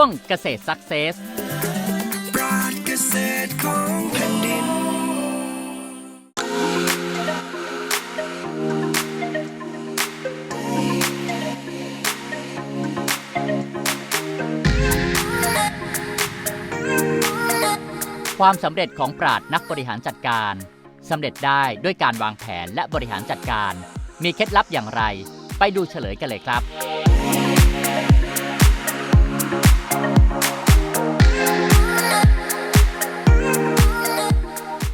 ช่วงเกษตรซักเซสความสำเร็จของปราดนักบริหารจัดการสำเร็จได้ด้วยการวางแผนและบริหารจัดการ มีเคล็ดลับอย่างไร ไปดูเฉลยกันเลยครับ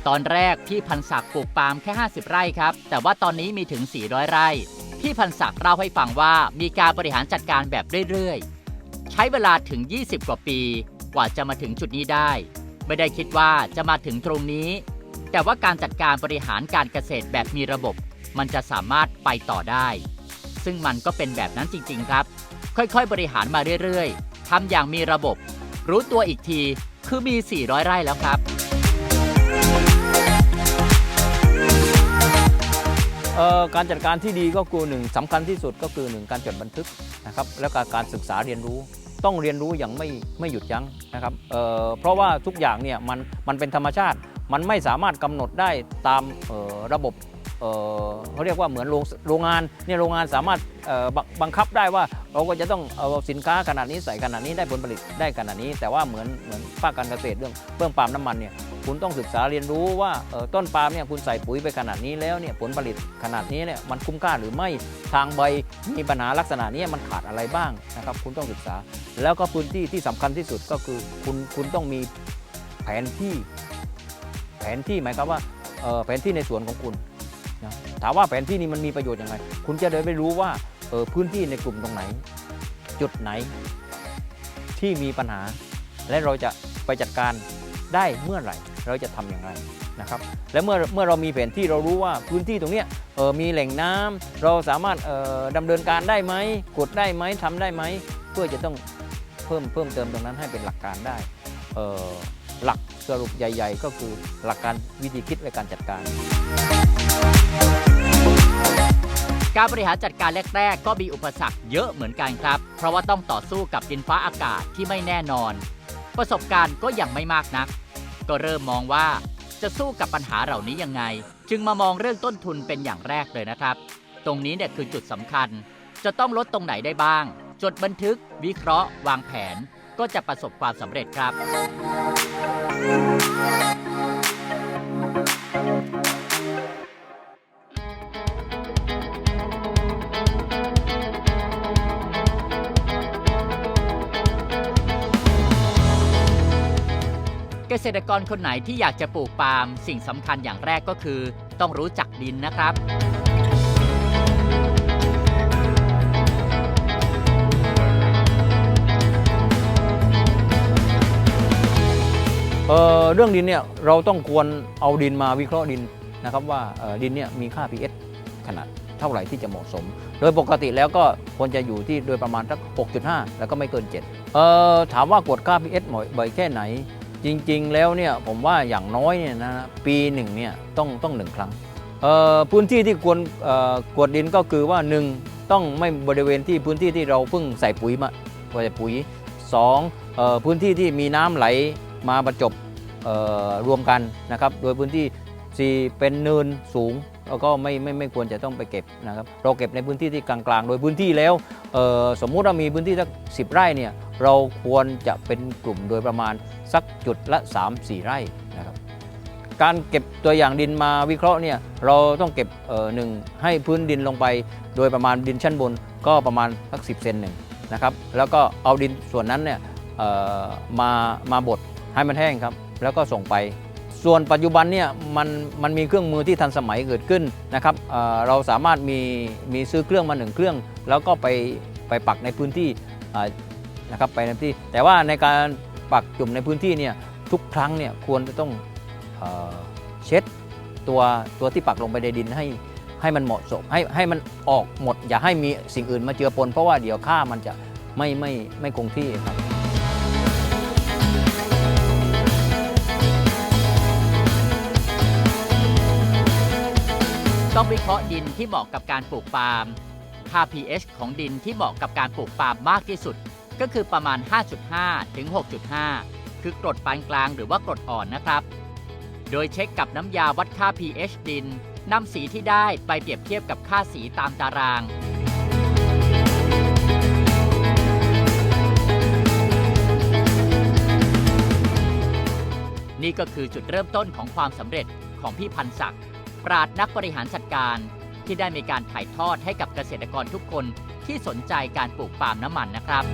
ตอนแรกพี่พันศักดิ์ปลูกปาล์มแค่ 50 ไร่ครับ แต่ว่าตอนนี้มีถึง 400 ไร่ พี่พันศักดิ์เล่าให้ฟังว่ามีการบริหารจัดการแบบเรื่อยๆ ใช้เวลาถึง 20 กว่าปี กว่าจะมาถึงจุดนี้ได้ ไม่ได้คิดว่าจะมาถึงตรงนี้ แต่ว่าการจัดการบริหารการเกษตรแบบมีระบบ มันจะสามารถไปต่อได้ ซึ่งมันก็เป็นแบบนั้นจริง ๆ ครับ ค่อยๆ บริหารมาเรื่อยๆทำอย่างมีระบบ รู้ตัวอีกทีคือมี 400 ไร่แล้วครับ การจัดการที่ดีก็คือหนึ่งสำคัญที่สุดก็คือหนึ่งการจดบันทึกนะครับแล้วก็การศึกษาเรียนรู้ต้องเรียนรู้อย่างไม่ไม่หยุดยั้งนะครับเเพราะว่าทุกอย่างเนี่ยมันมันเป็นธรรมชาติมันไม่สามารถกำหนดได้ตามระบบเขาเรียกว่าเหมือนโรงงงานเนี่ยโรงงานสามารถ บังบังคับได้ว่าเราก็จะต้องเอาสินค้าขนาดนี้ใส่ขนาดนี้ได้ผลผลิตได้ขนาดนี้ แต่ว่าเหมือนเหมือนภาคการเกษตรเรื่องเรื่องปาล์มน้ำมันเนี่ยคุณต้องศึกษาเรียนรู้ว่าต้นปาล์มเนี่ยคุณใส่ปุ๋ยไปขนาดนี้แล้วเนี่ยผลผลิตขนาดนี้เนี่ยมันคุ้มค่าหรือไม่ทางใบมีปัญหาลักษณะนี้มันขาดอะไรบ้างนะครับคุณต้องศึกษา แล้วก็พื้นที่ที่สำคัญที่สุดก็คือคุณคุณต้องมีแผนที่ แผนที่หมายความว่าแผนที่ในสวนของคุณนะถามว่าแผนที่นี้มันมีประโยชน์ยังไง คุณจะได้ไปรู้ว่า ออพื้นที่ในกลุ่มตรงไหน จุดไหนที่มีปัญหา และเราจะไปจัดการได้เมื่อไหร่ เราจะทำอย่างไรนะครับและเมื่อเมื่อเรามีแผนที่เรารู้ว่าพื้นที่ตรงนี้เออมีแหล่งน้ำเราสามารถเออดำเนินการได้ไหมกดได้ไหมทำได้ไหมเพื่อจะต้องเพิ่มเพิ่มเติมตรงนั้นให้เป็นหลักการได้เออหลักสรุปใหญ่ ๆ ก็คือหลักการวิธีคิดและการจัดการ การบริหารจัดการแรกๆ ก็มีอุปสรรคเยอะเหมือนกันครับ เพราะว่าต้องต่อสู้กับดินฟ้าอากาศที่ไม่แน่นอน ประสบการณ์ก็ยังไม่มากนัก ก็เริ่มมองว่าจะสู้กับปัญหาเหล่านี้ยังไง จึงมามองเรื่องต้นทุนเป็นอย่างแรกเลยนะครับ ตรงนี้เนี่ยคือจุดสำคัญ จะต้องลดตรงไหนได้บ้าง จดบันทึก วิเคราะห์ วางแผน ก็จะประสบความสำเร็จครับ กษตรกรคนไหนที่อยากจะปลูกปาล์มสิ่งสำคัญอย่างแรกก็คือ ต้องรู้จักดินนะครับ เอ่อเรื่องดินเนี่ยเราต้องควรเอาดินมาวิเคราะห์ดินนะครับว่าเอ่อดินเนี่ยมีค่า pH ขนาดเท่าไหร่ที่จะเหมาะสม โดยปกติแล้วก็ควรจะอยู่ที่โดยประมาณสัก 6.5 แล้วก็ไม่เกิน 7 เอ่อถามว่ากดค่า pH บ่อยบ่อยแค่ไหน จริงๆแล้วเนี่ยผมว่าอย่างน้อยเนี่ยนะปีหนึ่งเนี่ยต้องต้องหนึ่งครั้งพื้นที่ที่ควรกวดดินก็คือว่า 1 ต้องไม่บริเวณที่พื้นที่ที่เราเพิ่งใส่ปุ๋ยมาใส่ปุ๋ย2เอ่อพื้นที่ที่มีน้ำไหลมาประจบรวมกันนะครับ โดยพื้นที่ 4 เป็นเนินสูง แล้วก็ไม่ไม่ไม่ควรจะต้องไปเก็บนะครับเราเก็บในพื้นที่ที่กลางๆ โดยพื้นที่แล้วสมมุติว่ามีพื้นที่สักสิไร่เนี่ยเราควรจะเป็นกลุ่มโดยประมาณสักจุดละ 3-4 ไร่นะครับการเก็บตัวอย่างดินมาวิเคราะห์เนี่ยเราต้องเก็บหนึ่งให้พื้นดินลงไป โดยประมาณดินชั้นบนก็ประมาณสัก10เซนหนึ่งนะครับแล้วก็เอาดินส่วนนั้นเนี่ยมามาบดให้มันแห้งครับ แล้วก็ส่งไป ส่วนปัจจุบันเนี่ยมันมันมีเครื่องมือที่ทันสมัยเกิดขึ้นนะครับเเราสามารถมีมีซื้อเครื่องมาหนึ่งเครื่อง แล้วก็ไปไปปักในพื้นที่นะครับไปในที่ แต่ว่าในการปักจุ่มในพื้นที่เนี่ยทุกครั้งเนี่ยควรจะต้องเอเช็ดตัวตัวที่ปักลงไปในดินให้ให้มันเหมาะสมให้ให้มันออกหมด อย่าให้มีสิ่งอื่นมาเจือปน เพราะว่าเดี๋ยวค่ามันจะไม่ไม่ไม่คงที่ครับ ต้องวิเคราะห์ดินที่เหมาะกับการปลูกปาล์มค่า pH ของดินที่เหมาะกับการปลูกปาล์มมากที่สุด ก็คือประมาณ 5.5 ถึง 6.5 คือกรดปานกลางหรือว่ากรดอ่อนนะครับ โดยเช็คกับน้ำยาวัดค่า pH ดินนำสีที่ได้ไปเปรียบเทียบกับค่าสีตามตารางนี่ก็คือจุดเริ่มต้นของความสำเร็จของพี่พันศักดิ์ ปราดนักบริหารจัดการ ที่ได้มีการถ่ายทอดให้กับเกษตรกรทุกคนที่สนใจการปลูกปาล์มน้ำมันนะครับ